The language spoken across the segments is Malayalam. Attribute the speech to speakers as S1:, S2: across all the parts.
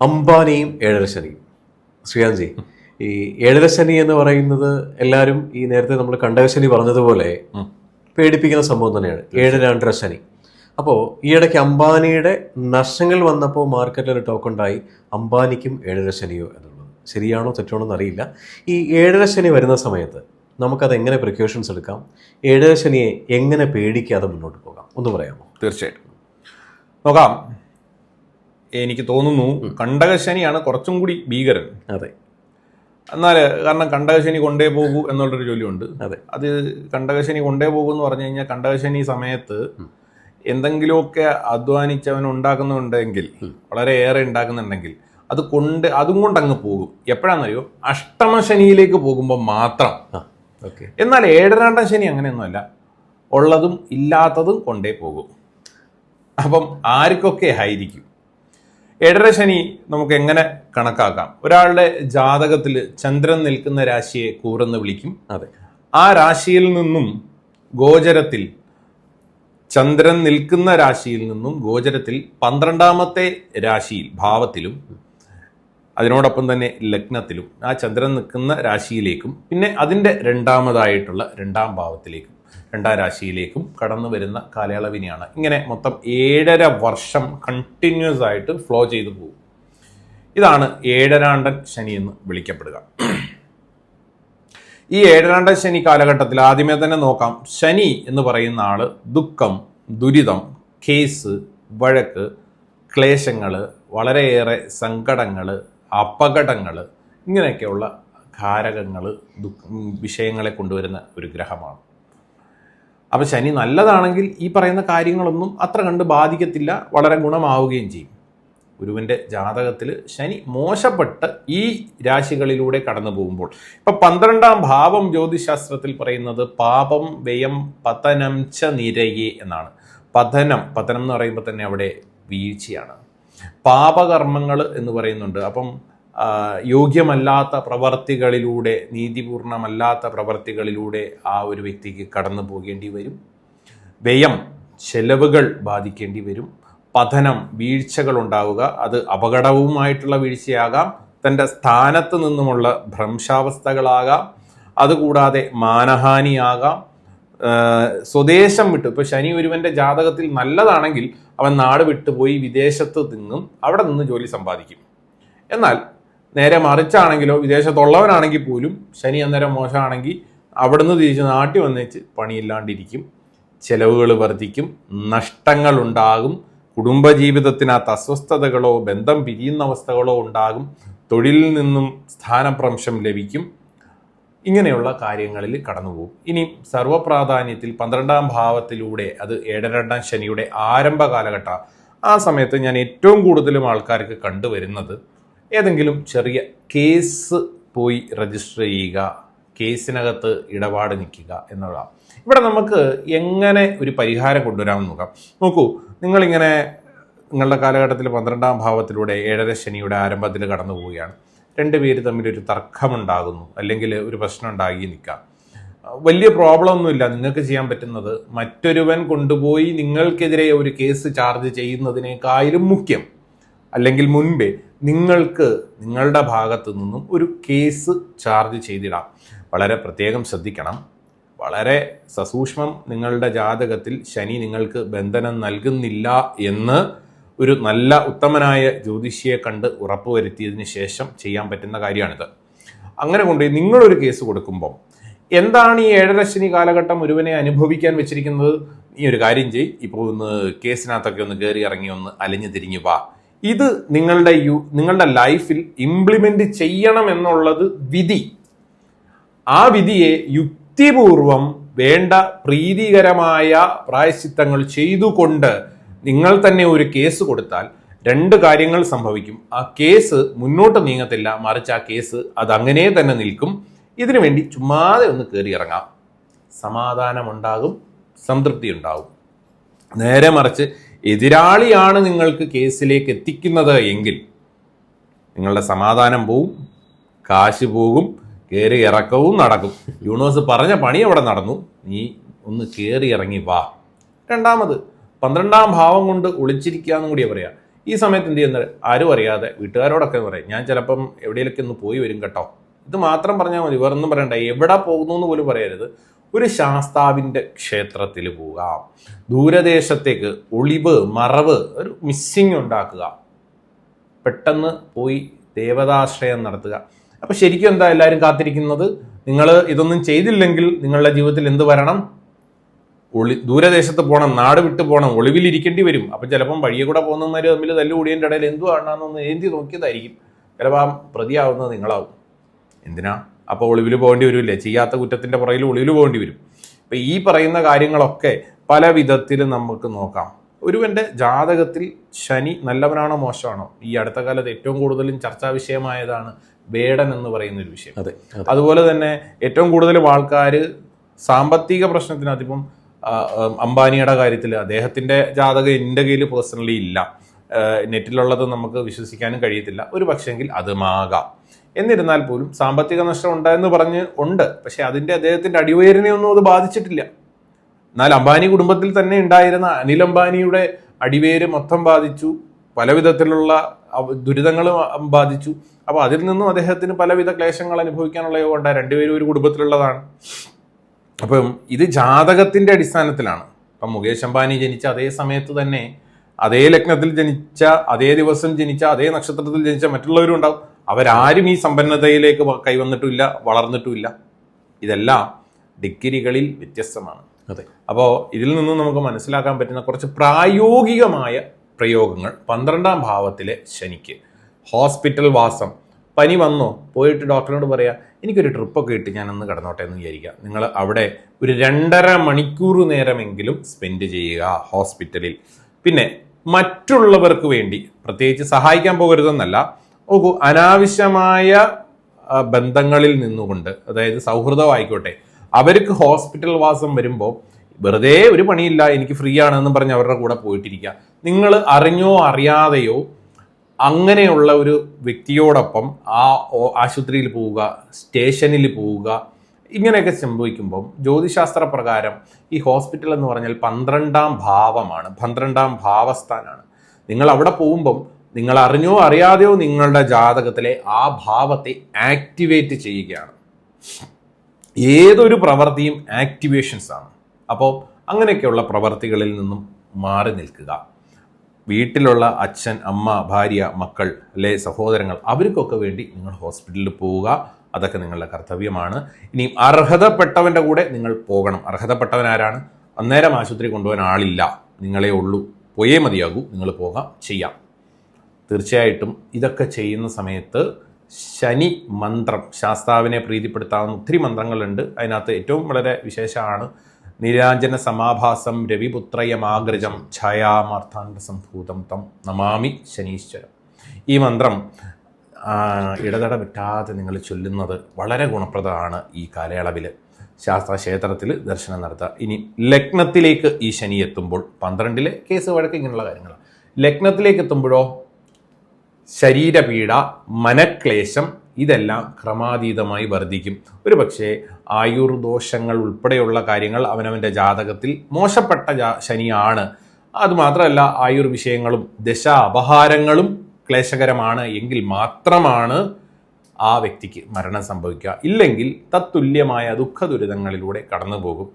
S1: അംബാനിയും ഏഴരശനിയും ശ്രീകാന്ത്ജി ഈ ഏഴരശനി എന്ന് പറയുന്നത് എല്ലാവരും ഈ നേരത്തെ നമ്മൾ കണ്ടകശനി പറഞ്ഞതുപോലെ പേടിപ്പിക്കുന്ന സംഭവം തന്നെയാണ്. ഏഴ് രണ്ടര ശനി. അപ്പോൾ ഈയിടയ്ക്ക് അംബാനിയുടെ നഷ്ടങ്ങൾ വന്നപ്പോൾ മാർക്കറ്റിൽ ഒരു ടോക്ക് ഉണ്ടായി അംബാനിക്കും ഏഴര ശനിയോ എന്നുള്ളത്. ശരിയാണോ തെറ്റാണോ എന്നറിയില്ല. ഈ ഏഴര ശനി വരുന്ന സമയത്ത് നമുക്കത് എങ്ങനെ പ്രിക്കോഷൻസ് എടുക്കാം? ഏഴര ശനിയെ എങ്ങനെ പേടിക്കാതെ മുന്നോട്ട് പോകാം? ഒന്ന് പറയാമോ?
S2: തീർച്ചയായിട്ടും. നോക്കാം. എനിക്ക് തോന്നുന്നു കണ്ടകശനിയാണ് കുറച്ചും കൂടി ഭീകരൻ.
S1: അതെ.
S2: എന്നാൽ കാരണം കണ്ടകശനി കൊണ്ടേ പോകൂ എന്നുള്ളൊരു ജോലിയുണ്ട്.
S1: അതെ.
S2: അത് കണ്ടകശനി കൊണ്ടേ പോകൂ എന്ന് പറഞ്ഞു കഴിഞ്ഞാൽ കണ്ടകശനി സമയത്ത് എന്തെങ്കിലുമൊക്കെ അധ്വാനിച്ചവൻ ഉണ്ടാക്കുന്നുണ്ടെങ്കിൽ വളരെയേറെ ഉണ്ടാക്കുന്നുണ്ടെങ്കിൽ അത് കൊണ്ട് അതും കൊണ്ട് അങ്ങ് പോകും. എപ്പോഴാണെന്നറിയോ അഷ്ടമശനിയിലേക്ക് പോകുമ്പോൾ മാത്രം. എന്നാൽ ഏഴരാണ്ടം ശനി അങ്ങനെയൊന്നുമല്ല. ഉള്ളതും ഇല്ലാത്തതും കൊണ്ടേ പോകും. അപ്പം ആർക്കൊക്കെ ആയിരിക്കും? ഏഴര ശനി നമുക്ക് എങ്ങനെ കണക്കാക്കാം? ഒരാളുടെ ജാതകത്തിൽ ചന്ദ്രൻ നിൽക്കുന്ന രാശിയെ കൂറെന്ന് വിളിക്കും.
S1: അതെ.
S2: ആ രാശിയിൽ നിന്നും ഗോചരത്തിൽ ചന്ദ്രൻ നിൽക്കുന്ന രാശിയിൽ നിന്നും ഗോചരത്തിൽ പന്ത്രണ്ടാമത്തെ രാശിയിൽ ഭാവത്തിലും അതിനോടൊപ്പം തന്നെ ലഗ്നത്തിലും ആ ചന്ദ്രൻ നിൽക്കുന്ന രാശിയിലേക്കും പിന്നെ അതിന്റെ രണ്ടാമതായിട്ടുള്ള രണ്ടാം ഭാവത്തിലേക്കും രണ്ടാം രാശിയിലേക്കും കടന്നു വരുന്ന കാലയളവിനെയാണ്. ഇങ്ങനെ മൊത്തം ഏഴര വർഷം കണ്ടിന്യൂസ് ആയിട്ട് ഫ്ലോ ചെയ്തു പോകും. ഇതാണ് ഏഴരാണ്ടൻ ശനി എന്ന് വിളിക്കപ്പെടുക. ഈ ഏഴരാണ്ടൻ ശനി കാലഘട്ടത്തിൽ ആദ്യമേ തന്നെ നോക്കാം. ശനി എന്ന് പറയുന്ന ആൾ ദുഃഖം ദുരിതം കേസ് വഴക്ക് ക്ലേശങ്ങൾ വളരെയേറെ സങ്കടങ്ങൾ അപകടങ്ങൾ ഇങ്ങനെയൊക്കെയുള്ള കാരകങ്ങൾ വിഷയങ്ങളെ കൊണ്ടുവരുന്ന ഒരു ഗ്രഹമാണ്. അപ്പോൾ ശനി നല്ലതാണെങ്കിൽ ഈ പറയുന്ന കാര്യങ്ങളൊന്നും അത്ര കണ്ട് ബാധിക്കത്തില്ല വളരെ ഗുണമാവുകയും ചെയ്യും. ഗുരുവിന്റെ ജാതകത്തിൽ ശനി മോശപ്പെട്ട് ഈ രാശികളിലൂടെ കടന്നു പോകുമ്പോൾ. ഇപ്പൊ പന്ത്രണ്ടാം ഭാവം ജ്യോതിശാസ്ത്രത്തിൽ പറയുന്നത് പാപം വ്യയം പതനം ച നിരയെ എന്നാണ്. പതനം പതനം എന്ന് പറയുമ്പോൾ തന്നെ അവിടെ വീഴ്ചയാണ്. പാപകർമ്മങ്ങൾ എന്ന് പറയുന്നുണ്ട്. അപ്പം യോഗ്യമല്ലാത്ത പ്രവർത്തികളിലൂടെ നീതിപൂർണമല്ലാത്ത പ്രവർത്തികളിലൂടെ ആ ഒരു വ്യക്തിക്ക് കടന്നു പോകേണ്ടി വരും. വ്യയം ചെലവുകൾ ബാധിക്കേണ്ടി വരും. പതനം വീഴ്ചകൾ ഉണ്ടാവുക. അത് അപകടവുമായിട്ടുള്ള വീഴ്ചയാകാം. തന്റെ സ്ഥാനത്ത് നിന്നുമുള്ള ഭ്രംശാവസ്ഥകളാകാം. അതുകൂടാതെ മാനഹാനിയാകാം. സ്വദേശം വിട്ടു. ഇപ്പൊ ശനി ഒരുവന്റെ ജാതകത്തിൽ നല്ലതാണെങ്കിൽ അവൻ നാട് വിട്ടുപോയി വിദേശത്ത് നിന്നും അവിടെ നിന്ന് ജോലി സമ്പാദിക്കും. എന്നാൽ നേരെ മറിച്ചാണെങ്കിലോ വിദേശത്തുള്ളവനാണെങ്കിൽ പോലും ശനി അന്നേരം മോശമാണെങ്കിൽ അവിടുന്ന് തിരിച്ച് നാട്ടിൽ വന്നേച്ച് പണിയില്ലാണ്ടിരിക്കും. ചെലവുകൾ വർദ്ധിക്കും നഷ്ടങ്ങൾ ഉണ്ടാകും കുടുംബജീവിതത്തിനകത്ത് അസ്വസ്ഥതകളോ ബന്ധം പിരിയുന്ന അവസ്ഥകളോ ഉണ്ടാകും തൊഴിലിൽ നിന്നും സ്ഥാനഭ്രംശം ലഭിക്കും. ഇങ്ങനെയുള്ള കാര്യങ്ങളിൽ കടന്നുപോകും. ഇനി സർവപ്രാധാന്യത്തിൽ പന്ത്രണ്ടാം ഭാവത്തിലൂടെ അത് ഏഴരണ്ടാം ശനിയുടെ ആരംഭ കാലഘട്ട ആ സമയത്ത് ഞാൻ ഏറ്റവും കൂടുതലും ആൾക്കാർക്ക് കണ്ടുവരുന്നത് ഏതെങ്കിലും ചെറിയ കേസ് പോയി രജിസ്റ്റർ ചെയ്യുക കേസിനകത്ത് ഇടപാട് നിൽക്കുക എന്നുള്ളതാണ്. ഇവിടെ നമുക്ക് എങ്ങനെ ഒരു പരിഹാരം കൊണ്ടുവരാമെന്ന് നോക്കാം. നോക്കൂ നിങ്ങളിങ്ങനെ നിങ്ങളുടെ കാലഘട്ടത്തിൽ പന്ത്രണ്ടാം ഭാവത്തിലൂടെ ഏഴര ശനിയുടെ ആരംഭത്തിൽ കടന്നു പോവുകയാണ്. രണ്ട് പേര് തമ്മിൽ ഒരു തർക്കമുണ്ടാകുന്നു അല്ലെങ്കിൽ ഒരു പ്രശ്നം ഉണ്ടാകി നിൽക്കാം. വലിയ പ്രോബ്ലം ഒന്നുമില്ല നിങ്ങൾക്ക് ചെയ്യാൻ പറ്റുന്നത് മറ്റൊരുവൻ കൊണ്ടുപോയി നിങ്ങൾക്കെതിരെ ഒരു കേസ് ചാർജ് ചെയ്യുന്നതിനേക്കാളും മുഖ്യം അല്ലെങ്കിൽ മുൻപേ നിങ്ങൾക്ക് നിങ്ങളുടെ ഭാഗത്തു നിന്നും ഒരു കേസ് ചാർജ് ചെയ്തിടാം. വളരെ പ്രത്യേകം ശ്രദ്ധിക്കണം. വളരെ സസൂക്ഷ്മം നിങ്ങളുടെ ജാതകത്തിൽ ശനി നിങ്ങൾക്ക് ബന്ധനം നൽകുന്നില്ല എന്ന് ഒരു നല്ല ഉത്തമനായ ജ്യോതിഷിയെ കണ്ട് ഉറപ്പുവരുത്തിയതിന് ശേഷം ചെയ്യാൻ പറ്റുന്ന കാര്യമാണിത്. അങ്ങനെ കൊണ്ട് നിങ്ങളൊരു കേസ് കൊടുക്കുമ്പം എന്താണ് ഈ ഏഴര ശനി കാലഘട്ടം ഒരുവനെ അനുഭവിക്കാൻ വെച്ചിരിക്കുന്നത്? ഈ ഒരു കാര്യം ചെയ് ഇപ്പോൾ ഒന്ന് കേസിനകത്തൊക്കെ ഒന്ന് കയറി ഇറങ്ങി ഒന്ന് അലിഞ്ഞു തിരിഞ്ഞു വാ. ഇത് നിങ്ങളുടെ യു നിങ്ങളുടെ ലൈഫിൽ ഇംപ്ലിമെന്റ് ചെയ്യണം എന്നുള്ളത് വിധി. ആ വിധിയെ യുക്തിപൂർവം വേണ്ട പ്രീതികരമായ പ്രായശ്ചിത്തങ്ങൾ ചെയ്തുകൊണ്ട് നിങ്ങൾ തന്നെ ഒരു കേസ് കൊടുത്താൽ രണ്ട് കാര്യങ്ങൾ സംഭവിക്കും. ആ കേസ് മുന്നോട്ട് നീങ്ങത്തില്ല മറിച്ച് ആ കേസ് അത് അങ്ങനെ തന്നെ നിൽക്കും. ഇതിനു വേണ്ടി ചുമ്മാതെ ഒന്ന് കയറി ഇറങ്ങാം. സമാധാനമുണ്ടാകും സംതൃപ്തി ഉണ്ടാകും നേരെ മറിച്ച് എതിരാളിയാണ് നിങ്ങൾക്ക് കേസിലേക്ക് എത്തിക്കുന്നത് എങ്കിൽ നിങ്ങളുടെ സമാധാനം പോവും കാശ് പോകും കയറി ഇറക്കവും നടക്കും. യൂണിവേഴ്സ് പറഞ്ഞ പണി അവിടെ നടന്നു. നീ ഒന്ന് കയറി ഇറങ്ങി വാ. രണ്ടാമത് പന്ത്രണ്ടാം ഭാവം കൊണ്ട് ഒളിച്ചിരിക്കുക എന്നും കൂടിയാ പറയാ. ഈ സമയത്ത് എന്ത് ചെയ്യുന്നത്? ആരും അറിയാതെ വീട്ടുകാരോടൊക്കെ പറയും. ഞാൻ ചിലപ്പം എവിടെയെങ്കിലൊക്കെ ഒന്ന് പോയി വരും കേട്ടോ. ഇത് മാത്രം പറഞ്ഞാൽ മതി. വേറൊന്നും പറയണ്ട. എവിടെ പോകുന്നു എന്ന് പോലും പറയരുത്. ഒരു ശാസ്താവിന്റെ ക്ഷേത്രത്തിൽ പോകാം. ദൂരദേശത്തേക്ക് ഒളിവ് മറവ് ഒരു മിസ്സിങ് ഉണ്ടാക്കുക. പെട്ടെന്ന് പോയി ദേവതാശ്രയം നടത്തുക. അപ്പോൾ ശരിക്കും എന്താ എല്ലാവരും കാത്തിരിക്കുന്നത്? നിങ്ങൾ ഇതൊന്നും ചെയ്തില്ലെങ്കിൽ നിങ്ങളുടെ ജീവിതത്തിൽ എന്ത് വരണം? ഒളി ദൂരദേശത്ത് പോകണം നാട് വിട്ട് പോകണം ഒളിവിലിരിക്കേണ്ടി വരും. അപ്പൊ ചിലപ്പം വഴിയെ കൂടെ പോകുന്നവര് തമ്മിൽ തല്ലുകൂടിയതിന്റെ ഇടയിൽ എന്തു കാണാമെന്നൊന്ന് എന്തി നോക്കിയതായിരിക്കും. ചിലപ്പോൾ ആ പ്രതിയാവുന്നത് നിങ്ങളാവും. എന്തിനാ? അപ്പോൾ ഒളിവിൽ പോകേണ്ടി വരില്ലേ? ചെയ്യാത്ത കുറ്റത്തിന്റെ പുറകിൽ ഒളിവിൽ പോകേണ്ടി വരും. അപ്പോൾ ഈ പറയുന്ന കാര്യങ്ങളൊക്കെ പല വിധത്തിൽ നമുക്ക് നോക്കാം. ഒരുവന്റെ ജാതകത്തിൽ ശനി നല്ലവനാണോ മോശമാണോ? ഈ അടുത്ത കാലത്ത് ഏറ്റവും കൂടുതലും ചർച്ചാ വിഷയമായതാണ് വേടൻ എന്ന് പറയുന്ന ഒരു വിഷയം.
S1: അതെ അതെ.
S2: അതുപോലെ തന്നെ ഏറ്റവും കൂടുതലും ആൾക്കാർ സാമ്പത്തിക പ്രശ്നത്തിനകത്തിപ്പം അംബാനിയുടെ കാര്യത്തിൽ അദ്ദേഹത്തിന്റെ ജാതകം എന്റെ കയ്യിൽ പേഴ്സണലി ഇല്ല. നെറ്റിലുള്ളത് നമുക്ക് വിശ്വസിക്കാനും കഴിയത്തില്ല. ഒരു പക്ഷേങ്കിൽ അതുമാകാം. എന്നിരുന്നാൽ പോലും സാമ്പത്തിക നഷ്ടം ഉണ്ടായെന്ന് പറഞ്ഞ് ഉണ്ട്. പക്ഷെ അതിന്റെ അദ്ദേഹത്തിന്റെ അടിവയറിനെ ഒന്നും അത് ബാധിച്ചിട്ടില്ല. എന്നാൽ അംബാനി കുടുംബത്തിൽ തന്നെ ഉണ്ടായിരുന്ന അനിൽ അംബാനിയുടെ അടിവേര് മൊത്തം ബാധിച്ചു. പല വിധത്തിലുള്ള ദുരിതങ്ങളും ബാധിച്ചു. അപ്പൊ അതിൽ നിന്നും അദ്ദേഹത്തിന് പലവിധ ക്ലേശങ്ങൾ അനുഭവിക്കാനുള്ള യോഗം രണ്ടുപേരും ഒരു കുടുംബത്തിലുള്ളതാണ്. അപ്പം ഇത് ജാതകത്തിന്റെ അടിസ്ഥാനത്തിലാണ്. ഇപ്പം മുകേഷ് അംബാനി ജനിച്ച അതേ സമയത്ത് തന്നെ അതേ ലഗ്നത്തിൽ ജനിച്ച അതേ ദിവസം ജനിച്ച അതേ നക്ഷത്രത്തിൽ ജനിച്ച മറ്റുള്ളവരും ഉണ്ടാവും. അവരാരും ഈ സമ്പന്നതയിലേക്ക് കൈവന്നിട്ടുമില്ല വളർന്നിട്ടുമില്ല. ഇതെല്ലാം ഡിഗ്രികളിൽ വ്യത്യസ്തമാണ്.
S1: അതെ.
S2: അപ്പോൾ ഇതിൽ നിന്നും നമുക്ക് മനസ്സിലാക്കാൻ പറ്റുന്ന കുറച്ച് പ്രായോഗികമായ പ്രയോഗങ്ങൾ. പന്ത്രണ്ടാം ഭാവത്തിലെ ശനിക്ക് ഹോസ്പിറ്റൽ വാസം. പനി വന്നോ? പോയിട്ട് ഡോക്ടറിനോട് പറയാം എനിക്കൊരു ട്രിപ്പൊക്കെ ഇട്ട് ഞാൻ ഒന്ന് കിടന്നോട്ടെ എന്ന് വിചാരിക്കുക. നിങ്ങൾ അവിടെ ഒരു രണ്ടര മണിക്കൂർ നേരമെങ്കിലും സ്പെൻഡ് ചെയ്യുക ഹോസ്പിറ്റലിൽ. പിന്നെ മറ്റുള്ളവർക്ക് വേണ്ടി പ്രത്യേകിച്ച് സഹായിക്കാൻ പോകരുതെന്നല്ല നോക്കൂ അനാവശ്യമായ ബന്ധങ്ങളിൽ നിന്നുകൊണ്ട് അതായത് സൗഹൃദമായിക്കോട്ടെ അവർക്ക് ഹോസ്പിറ്റൽ വാസം വരുമ്പോൾ വെറുതെ ഒരു പണിയില്ല എനിക്ക് ഫ്രീ ആണെന്ന് പറഞ്ഞ് അവരുടെ കൂടെ പോയിട്ടിരിക്കുക. നിങ്ങൾ അറിഞ്ഞോ അറിയാതെയോ അങ്ങനെയുള്ള ഒരു വ്യക്തിയോടൊപ്പം ആ ആശുപത്രിയിൽ പോവുക സ്റ്റേഷനിൽ പോവുക ഇങ്ങനെയൊക്കെ സംഭവിക്കുമ്പം ജ്യോതിശാസ്ത്ര പ്രകാരം ഈ ഹോസ്പിറ്റൽ എന്ന് പറഞ്ഞാൽ പന്ത്രണ്ടാം ഭാവമാണ് പന്ത്രണ്ടാം ഭാവസ്ഥാനാണ്. നിങ്ങൾ അവിടെ പോകുമ്പം നിങ്ങൾ അറിഞ്ഞോ അറിയാതെയോ നിങ്ങളുടെ ജാതകത്തിലെ ആ ഭാവത്തെ ആക്ടിവേറ്റ് ചെയ്യുകയാണ്. ഏതൊരു പ്രവൃത്തിയും ആക്ടിവേഷൻസ് ആണ്. അപ്പോൾ അങ്ങനെയൊക്കെയുള്ള പ്രവർത്തികളിൽ നിന്നും മാറി നിൽക്കുക. വീട്ടിലുള്ള അച്ഛൻ അമ്മ ഭാര്യ മക്കൾ അല്ലെ സഹോദരങ്ങൾ അവർക്കൊക്കെ വേണ്ടി നിങ്ങൾ ഹോസ്പിറ്റലിൽ പോവുക. അതൊക്കെ നിങ്ങളുടെ കർത്തവ്യമാണ്. ഇനി അർഹതപ്പെട്ടവന്റെ കൂടെ നിങ്ങൾ പോകണം. അർഹതപ്പെട്ടവൻ ആരാണ്? അന്നേരം ആശുപത്രി കൊണ്ടുപോകാൻ ആളില്ല. നിങ്ങളെ ഉള്ളൂ. പോയേ മതിയാകൂ. നിങ്ങൾ പോകാം. ചെയ്യാം. തീർച്ചയായിട്ടും ഇതൊക്കെ ചെയ്യുന്ന സമയത്ത് ശനി മന്ത്രം ശാസ്താവിനെ പ്രീതിപ്പെടുത്താവുന്ന ഒത്തിരി മന്ത്രങ്ങളുണ്ട്. അതിനകത്ത് ഏറ്റവും വളരെ വിശേഷമാണ് നിരാഞ്ജന സമാഭാസം രവിപുത്രയമാഗ്രജം ഛായാമാർത്ഥാണ്ട സംഭൂതം തം നമാമി ശനീശ്വരം. ഈ മന്ത്രം ഇടതട വിട്ടാതെ നിങ്ങൾ ചൊല്ലുന്നത് വളരെ ഗുണപ്രദമാണ് ഈ കാലയളവിൽ ശാസ്ത്ര ക്ഷേത്രത്തിൽ ദർശനം നടത്തുക ഇനി ലഗ്നത്തിലേക്ക് ഈ ശനി എത്തുമ്പോൾ പന്ത്രണ്ടിലെ കേസ് വഴക്ക് ഇങ്ങനെയുള്ള കാര്യങ്ങളാണ്. ലഗ്നത്തിലേക്ക് എത്തുമ്പോഴോ ശരീരപീഡ മനക്ലേശം ഇതെല്ലാം ക്രമാതീതമായി വർദ്ധിക്കും. ഒരു പക്ഷേ ആയുർദോഷങ്ങൾ ഉൾപ്പെടെയുള്ള കാര്യങ്ങൾ അവനവന്റെ ജാതകത്തിൽ മോശപ്പെട്ട ജാ- ശനിയാണ്. അതുമാത്രമല്ല ആയുർ വിഷയങ്ങളും ദശ അപഹാരങ്ങളും ക്ലേശകരമാണ് എങ്കിൽ മാത്രമാണ് ആ വ്യക്തിക്ക് മരണം സംഭവിക്കുക. ഇല്ലെങ്കിൽ തത്തുല്യമായ ദുഃഖ ദുരിതങ്ങളിലൂടെ കടന്നു പോകും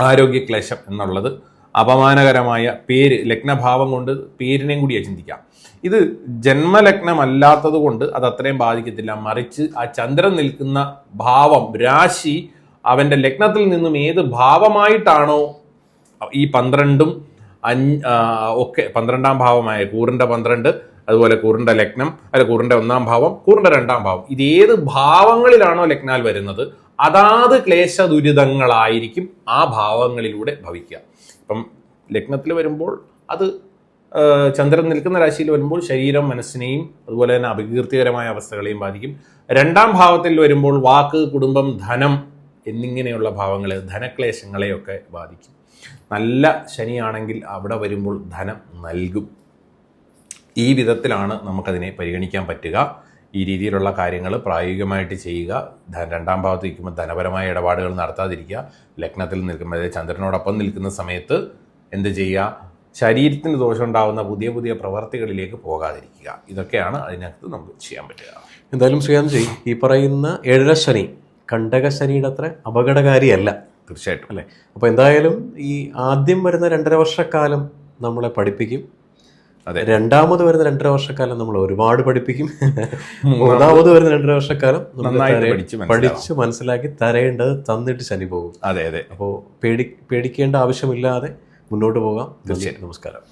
S2: ആരോഗ്യക്ലേശം എന്നുള്ളത് അപമാനകരമായ പേര് ലഗ്നഭാവം കൊണ്ട് പേരിനെയും കൂടിയാണ് ചിന്തിക്കാം. ഇത് ജന്മലഗ്നമല്ലാത്തത് കൊണ്ട് അത് അത്രയും ബാധിക്കത്തില്ല. മറിച്ച് ആ ചന്ദ്രൻ നിൽക്കുന്ന ഭാവം രാശി അവന്റെ ലഗ്നത്തിൽ നിന്നും ഏത് ഭാവമായിട്ടാണോ ഈ പന്ത്രണ്ടും അഞ്ച് ഒക്കെ പന്ത്രണ്ടാം ഭാവമായ കൂറിന്റെ പന്ത്രണ്ട് അതുപോലെ കൂറിന്റെ ലഗ്നം അല്ല കൂറിന്റെ ഒന്നാം ഭാവം കൂറിന്റെ രണ്ടാം ഭാവം. ഇത് ഏത് ഭാവങ്ങളിലാണോ ലഗ്നാൽ വരുന്നത് അതാത് ക്ലേശ ദുരിതങ്ങളായിരിക്കും ആ ഭാവങ്ങളിലൂടെ ഭവിക്കുക. ഇപ്പം ലഗ്നത്തിൽ വരുമ്പോൾ അത് ചന്ദ്രൻ നിൽക്കുന്ന രാശിയിൽ വരുമ്പോൾ ശരീരം മനസ്സിനെയും അതുപോലെ തന്നെ അപകീർത്തികരമായ അവസ്ഥകളെയും ബാധിക്കും. രണ്ടാം ഭാവത്തിൽ വരുമ്പോൾ വാക്ക് കുടുംബം ധനം എന്നിങ്ങനെയുള്ള ഭാവങ്ങൾ ധനക്ലേശങ്ങളെയൊക്കെ ബാധിക്കും. നല്ല ശനിയാണെങ്കിൽ അവിടെ വരുമ്പോൾ ധനം നൽകും. ഈ വിധത്തിലാണ് നമുക്കതിനെ പരിഗണിക്കാൻ പറ്റുക. ഈ രീതിയിലുള്ള കാര്യങ്ങൾ പ്രായോഗികമായിട്ട് ചെയ്യുക. രണ്ടാം ഭാവത്ത് നിൽക്കുമ്പോൾ ധനപരമായ ഇടപാടുകൾ നടത്താതിരിക്കുക. ലഗ്നത്തിൽ നിൽക്കുമ്പോൾ ചന്ദ്രനോടൊപ്പം നിൽക്കുന്ന സമയത്ത് എന്ത് ചെയ്യുക? ശരീരത്തിന് ദോഷം ഉണ്ടാവുന്ന പുതിയ പുതിയ പ്രവർത്തികളിലേക്ക് പോകാതിരിക്കുക. ഇതൊക്കെയാണ് അതിനകത്ത് നമുക്ക് ചെയ്യാൻ പറ്റുക.
S1: എന്തായാലും ശ്രീകാന്ത്ജി ഈ പറയുന്ന ഏഴര ശനി കണ്ടക ശനിയുടെ അത്ര അപകടകാരിയല്ല.
S2: തീർച്ചയായിട്ടും.
S1: അല്ലേ? അപ്പോൾ എന്തായാലും ഈ ആദ്യം വരുന്ന രണ്ടര വർഷക്കാലം നമ്മളെ പഠിപ്പിക്കും.
S2: അതെ.
S1: രണ്ടാമത് വരുന്ന രണ്ടര വർഷക്കാലം നമ്മൾ ഒരുപാട് പഠിപ്പിക്കും. മൂന്നാമത് വരുന്ന രണ്ടര വർഷക്കാലം
S2: പഠിച്ച്
S1: മനസ്സിലാക്കി തരേണ്ടത് തന്നിട്ട് ശനി പോകും.
S2: അതെ അതെ.
S1: അപ്പോൾ പേടി പേടിക്കേണ്ട ആവശ്യമില്ലാതെ മുന്നോട്ട് പോകാം
S2: തീർച്ചയായും.
S1: നമസ്കാരം